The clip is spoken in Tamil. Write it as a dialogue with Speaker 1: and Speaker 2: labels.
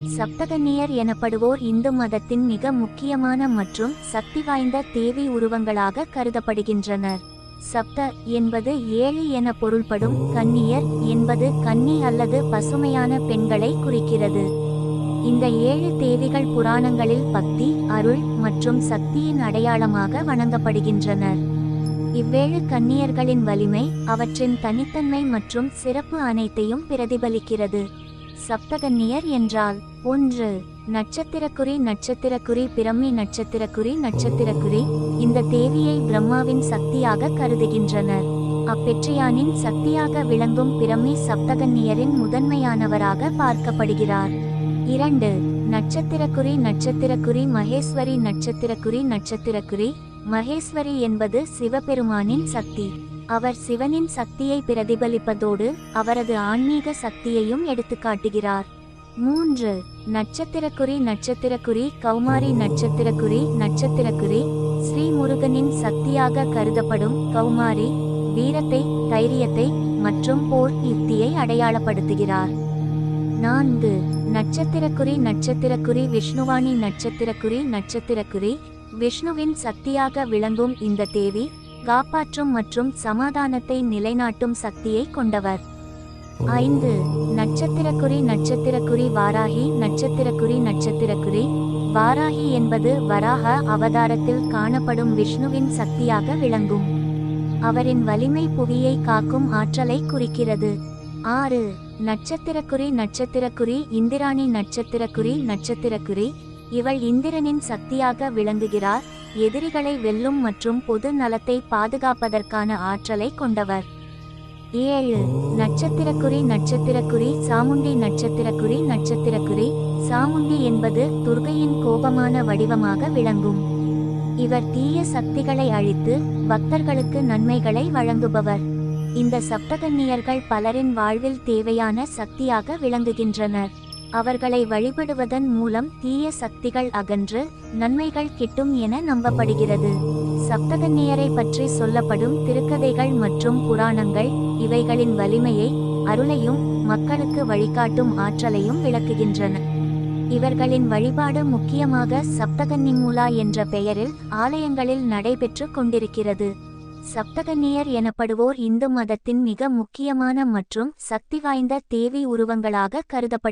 Speaker 1: சப்தகன்னியர் எனப்படுவோர் இந்து மதத்தின் மிக முக்கியமான மற்றும் சக்தி வாய்ந்த தேவி உருவங்களாக கருதப்படுகின்றனர். சப்த என்பது ஏழு என பொருள்படும் கன்னியர் என்பது கன்னி அல்லது பசுமையான பெண்களை குறிக்கிறது. இந்த ஏழு தேவிகள் புராணங்களில் பக்தி அருள் மற்றும் சக்தியின் அடையாளமாக வணங்கப்படுகின்றனர். இவ்வேழு கன்னியர்களின் வலிமை அவற்றின் தனித்தன்மை மற்றும் சிறப்பு அனைத்தையும் பிரதிபலிக்கிறது. சப்தகன்னியர் என்றால் ஒன்று நட்சத்திரக்குறி நட்சத்திரக்குறி பிரம்மி நட்சத்திரக்குறி நட்சத்திரக்குறி இந்த தேவியை பிரம்மாவின் சக்தியாக கருதுகின்றனர். அப்பெற்றியானின் சக்தியாக விளங்கும் பிரம்மி சப்தகன்னியரின் முதன்மையானவராக பார்க்கப்படுகிறார். இரண்டு நட்சத்திரக்குறி நட்சத்திரக்குறி மகேஸ்வரி நட்சத்திரக்குறி நட்சத்திரக்குறி மகேஸ்வரி என்பது சிவபெருமானின் சக்தி. அவர் சிவனின் சக்தியை பிரதிபலிப்பதோடு அவரது ஆன்மீக சக்தியையும் எடுத்துக்காட்டுகிறார். மூன்று நட்சத்திரக்குறி நட்சத்திரக்குறி கௌமாரி நட்சத்திரக்குறி நட்சத்திரக்குறி ஸ்ரீ முருகனின் சக்தியாக கருதப்படும் கௌமாரி வீரத்தை தைரியத்தை மற்றும் போர் யுக்தியை அடையாளப்படுத்துகிறார். நான்கு நட்சத்திரக்குறி நட்சத்திரக்குறி விஷ்ணுவாணி நட்சத்திரக்குறி நட்சத்திரக்குறி விஷ்ணுவின் சக்தியாக விளங்கும் இந்த தேவி காப்பாற்றும் மற்றும் சமாதானத்தை நிலைநாட்டும் சக்தியை கொண்டவர். ஐந்து நட்சத்திரக்குறி நட்சத்திரக்குறி வாராகி நட்சத்திரக்குறி நட்சத்திரக்குறி. வாராகி என்பது வராக அவதாரத்தில் காணப்படும் விஷ்ணுவின் சக்தியாக விளங்கும். அவரின் வலிமை புவியை காக்கும் ஆற்றலை குறிக்கிறது. ஆறு நட்சத்திரக்குறி நட்சத்திரக்குறி இந்திராணி நட்சத்திரக்குறி நட்சத்திரக்குறி. இவள் இந்திரனின் சக்தியாக விளங்குகிறார். எதிரிகளை வெல்லும் மற்றும் பொது நலத்தை பாதுகாப்பதற்கான ஆற்றலை கொண்டவர். ஏழு நட்சத்திரக்குறி நட்சத்திரக்குறி சாமுண்டி நட்சத்திரக்குறி நட்சத்திரக்குறி. சாமுண்டி என்பது துர்கையின் கோபமான வடிவமாக விளங்கும். இவர் தீய சக்திகளை அழித்து பக்தர்களுக்கு நன்மைகளை வழங்குபவர். இந்த சப்தகன்னியர்கள் பலரின் வாழ்வில் தேவையான சக்தியாக விளங்குகின்றனர். அவர்களை வழிபடுவதன் மூலம் தீய சக்திகள் அகன்று நன்மைகள் கிட்டும் என நம்பப்படுகிறது. சப்தகன்னியரை பற்றி சொல்லப்படும் திருக்கதைகள் மற்றும் புராணங்கள் இவைகளின் வலிமையை அருளையும் மக்களுக்கு வழிகாட்டும் ஆற்றலையும் விளக்குகின்றன. இவர்களின் வழிபாடு முக்கியமாக சப்தகன்னிமூலா என்ற பெயரில் ஆலயங்களில் நடைபெற்று கொண்டிருக்கிறது. சப்தகன்னியர் எனப்படுவோர் இந்து மதத்தின் மிக முக்கியமான மற்றும் சக்தி வாய்ந்த தேவி உருவங்களாக கருதப்படுகிறது